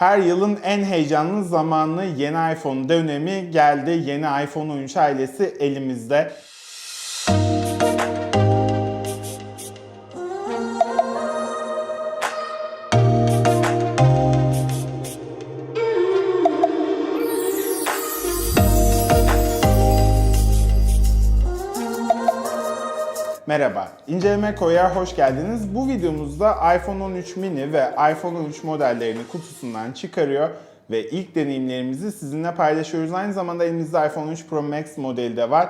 Her yılın en heyecanlı zamanı yeni iPhone dönemi geldi. Yeni iPhone 13 ailesi elimizde. Merhaba, İnceleme Koy'a hoş geldiniz. Bu videomuzda iPhone 13 mini ve iPhone 13 modellerini kutusundan çıkarıyor ve ilk deneyimlerimizi sizinle paylaşıyoruz. Aynı zamanda elimizde iPhone 13 Pro Max modeli de var.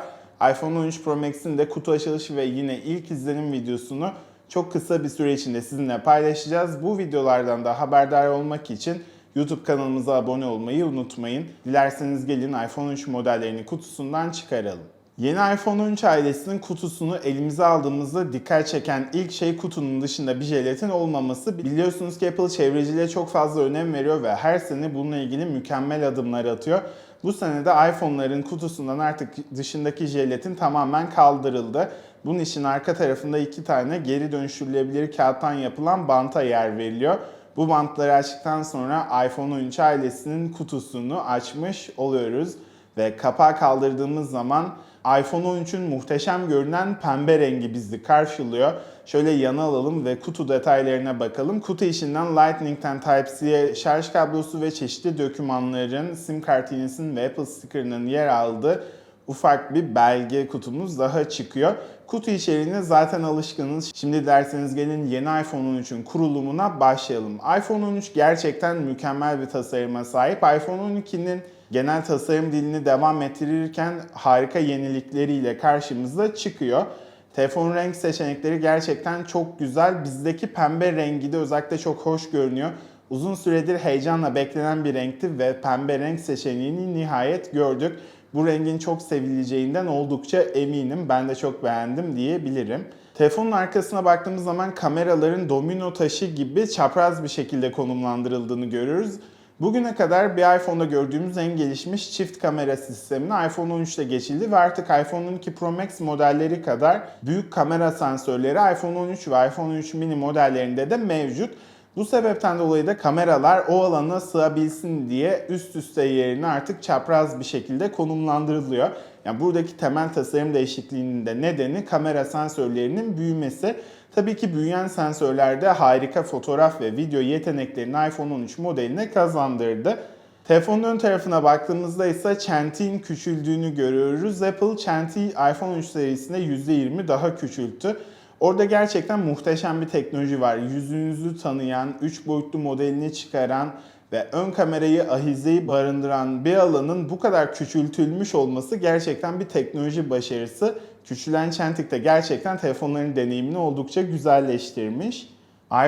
iPhone 13 Pro Max'in de kutu açılışı ve yine ilk izlenim videosunu çok kısa bir süre içinde sizinle paylaşacağız. Bu videolardan da haberdar olmak için YouTube kanalımıza abone olmayı unutmayın. Dilerseniz gelin iPhone 13 modellerini kutusundan çıkaralım. Yeni iPhone 13 ailesinin kutusunu elimize aldığımızda dikkat çeken ilk şey kutunun dışında bir jelatin olmaması. Biliyorsunuz ki Apple çevreciliğe çok fazla önem veriyor ve her sene bununla ilgili mükemmel adımlar atıyor. Bu sene de iPhone'ların kutusundan artık dışındaki jelatin tamamen kaldırıldı. Bunun için arka tarafında iki tane geri dönüştürülebilir kağıttan yapılan banta yer veriliyor. Bu bantları açtıktan sonra iPhone 13 ailesinin kutusunu açmış oluyoruz ve kapağı kaldırdığımız zaman iPhone 13'ün muhteşem görünen pembe rengi bizi karşılıyor. Şöyle yana alalım ve kutu detaylarına bakalım. Kutu içinden Lightning'ten Type-C'ye şarj kablosu ve çeşitli dokümanların, sim kart iğnesinin ve Apple sticker'ının yer aldığı ufak bir belge kutumuz daha çıkıyor. Kutu içeriğine zaten alışkınız. Şimdi derseniz gelin yeni iPhone 13'ün kurulumuna başlayalım. iPhone 13 gerçekten mükemmel bir tasarıma sahip. iPhone 12'nin genel tasarım dilini devam ettirirken harika yenilikleriyle karşımıza çıkıyor. Telefon renk seçenekleri gerçekten çok güzel. Bizdeki pembe rengi de özellikle çok hoş görünüyor. Uzun süredir heyecanla beklenen bir renkti ve pembe renk seçeneğini nihayet gördük. Bu rengin çok sevileceğinden oldukça eminim. Ben de çok beğendim diyebilirim. Telefonun arkasına baktığımız zaman kameraların domino taşı gibi çapraz bir şekilde konumlandırıldığını görüyoruz. Bugüne kadar bir iPhone'da gördüğümüz en gelişmiş çift kamera sistemine iPhone 13'te geçildi ve artık iPhone 12 Pro Max modelleri kadar büyük kamera sensörleri iPhone 13 ve iPhone 13 mini modellerinde de mevcut. Bu sebepten dolayı da kameralar o alana sığabilsin diye üst üste yerine artık çapraz bir şekilde konumlandırılıyor. Yani buradaki temel tasarım değişikliğinin de nedeni kamera sensörlerinin büyümesi. Tabii ki büyüyen sensörler de harika fotoğraf ve video yeteneklerini iPhone 13 modeline kazandırdı. Telefonun ön tarafına baktığımızda ise çentiğin küçüldüğünü görüyoruz. Apple çentiği iPhone 13 serisinde %20 daha küçülttü. Orada gerçekten muhteşem bir teknoloji var. Yüzünüzü tanıyan, 3 boyutlu modelini çıkaran ve ön kamerayı ahizeyi barındıran bir alanın bu kadar küçültülmüş olması gerçekten bir teknoloji başarısı. Küçülen çentik de gerçekten telefonların deneyimini oldukça güzelleştirmiş.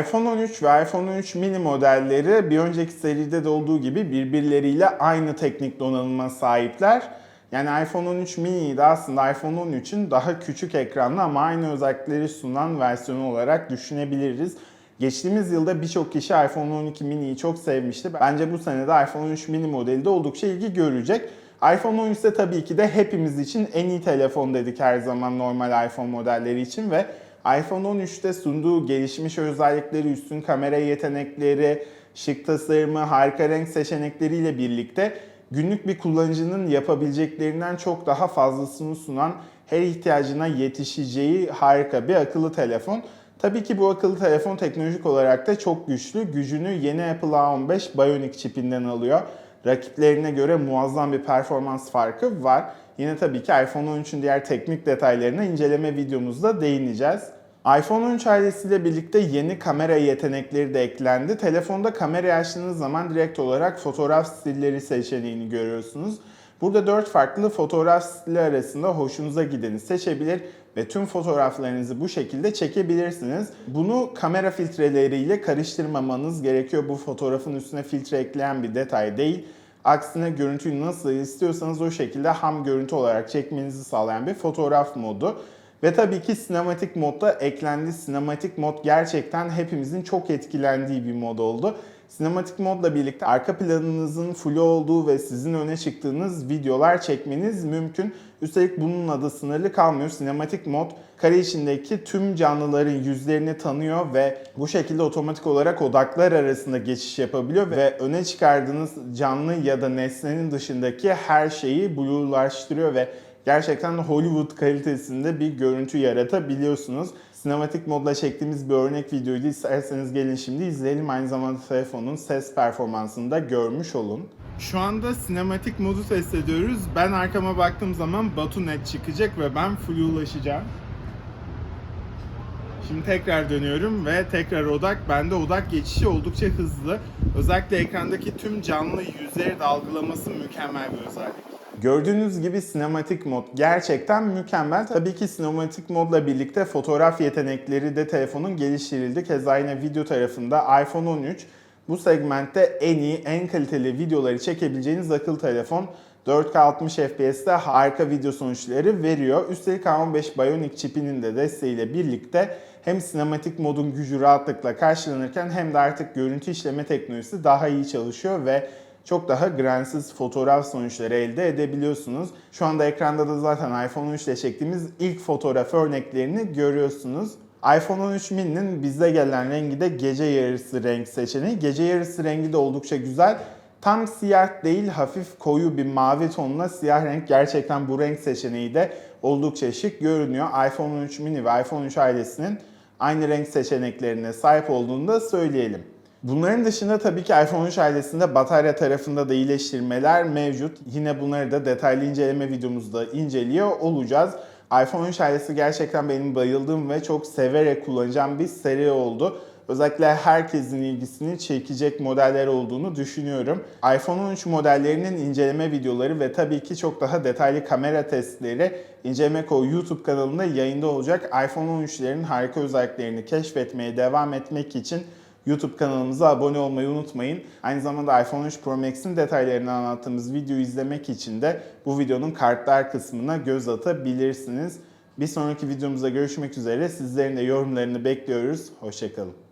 iPhone 13 ve iPhone 13 mini modelleri bir önceki seride de olduğu gibi birbirleriyle aynı teknik donanıma sahipler. Yani iPhone 13 mini'yi de aslında iPhone 13'ün daha küçük ekranlı ama aynı özellikleri sunan versiyonu olarak düşünebiliriz. Geçtiğimiz yılda birçok kişi iPhone 12 mini'yi çok sevmişti. Bence bu sene de iPhone 13 mini modeli de oldukça ilgi görecek. iPhone 13 ise tabii ki de hepimiz için en iyi telefon dedik her zaman normal iPhone modelleri için ve iPhone 13'te sunduğu gelişmiş özellikleri, üstün kamera yetenekleri, şık tasarımı, harika renk seçenekleriyle birlikte günlük bir kullanıcının yapabileceklerinden çok daha fazlasını sunan, her ihtiyacına yetişeceği harika bir akıllı telefon. Tabii ki bu akıllı telefon teknolojik olarak da çok güçlü. Gücünü yeni Apple A15 Bionic çipinden alıyor. Rakiplerine göre muazzam bir performans farkı var. Yine tabii ki iPhone 13'ün diğer teknik detaylarına inceleme videomuzda değineceğiz. iPhone 13 ailesiyle birlikte yeni kamera yetenekleri de eklendi. Telefonda kamera açtığınız zaman direkt olarak fotoğraf stilleri seçeneğini görüyorsunuz. Burada 4 farklı fotoğraf stili arasında hoşunuza gideni seçebilir ve tüm fotoğraflarınızı bu şekilde çekebilirsiniz. Bunu kamera filtreleriyle karıştırmamanız gerekiyor. Bu fotoğrafın üstüne filtre ekleyen bir detay değil. Aksine görüntüyü nasıl istiyorsanız o şekilde ham görüntü olarak çekmenizi sağlayan bir fotoğraf modu. Ve tabii ki sinematik modda eklendi. Sinematik mod gerçekten hepimizin çok etkilendiği bir mod oldu. Sinematik modla birlikte arka planınızın full olduğu ve sizin öne çıktığınız videolar çekmeniz mümkün. Üstelik bunun adı sınırlı kalmıyor. Sinematik mod kare içindeki tüm canlıların yüzlerini tanıyor ve bu şekilde otomatik olarak odaklar arasında geçiş yapabiliyor ve öne çıkardığınız canlı ya da nesnenin dışındaki her şeyi blue'laştırıyor ve gerçekten Hollywood kalitesinde bir görüntü yaratabiliyorsunuz. Sinematik modla çektiğimiz bir örnek videoydu. İsterseniz gelin şimdi izleyelim. Aynı zamanda telefonun ses performansını da görmüş olun. Şu anda sinematik modu test ediyoruz. Ben arkama baktığım zaman Batu net çıkacak ve ben full ulaşacağım. Şimdi tekrar dönüyorum ve tekrar odak. Bende odak geçişi oldukça hızlı. Özellikle ekrandaki tüm canlı yüzleri de algılaması mükemmel bir özellik. Gördüğünüz gibi sinematik mod gerçekten mükemmel. Tabii ki sinematik modla birlikte fotoğraf yetenekleri de telefonun geliştirildi. Keza yine video tarafında iPhone 13 bu segmentte en iyi, en kaliteli videoları çekebileceğiniz akıllı telefon. 4K 60 FPS'te harika video sonuçları veriyor. Üstelik A15 Bionic çipinin de desteğiyle birlikte hem sinematik modun gücü rahatlıkla karşılanırken hem de artık görüntü işleme teknolojisi daha iyi çalışıyor ve çok daha grainsiz fotoğraf sonuçları elde edebiliyorsunuz. Şu anda ekranda da zaten iPhone 13 ile çektiğimiz ilk fotoğraf örneklerini görüyorsunuz. iPhone 13 mini'nin bizde gelen rengi de gece yarısı renk seçeneği. Gece yarısı rengi de oldukça güzel. Tam siyah değil, hafif koyu bir mavi tonla siyah renk. Gerçekten bu renk seçeneği de oldukça şık görünüyor. iPhone 13 mini ve iPhone 13 ailesinin aynı renk seçeneklerine sahip olduğunu da söyleyelim. Bunların dışında tabii ki iPhone 13 ailesinde batarya tarafında da iyileştirmeler mevcut. Yine bunları da detaylı inceleme videomuzda inceliyor olacağız. iPhone 13 ailesi gerçekten benim bayıldığım ve çok severek kullanacağım bir seri oldu. Özellikle herkesin ilgisini çekecek modeller olduğunu düşünüyorum. iPhone 13 modellerinin inceleme videoları ve tabii ki çok daha detaylı kamera testleri İncelemeko YouTube kanalında yayında olacak. iPhone 13'lerin harika özelliklerini keşfetmeye devam etmek için YouTube kanalımıza abone olmayı unutmayın. Aynı zamanda iPhone 13 Pro Max'in detaylarını anlattığımız videoyu izlemek için de bu videonun kartlar kısmına göz atabilirsiniz. Bir sonraki videomuzda görüşmek üzere. Sizlerin de yorumlarını bekliyoruz. Hoşçakalın.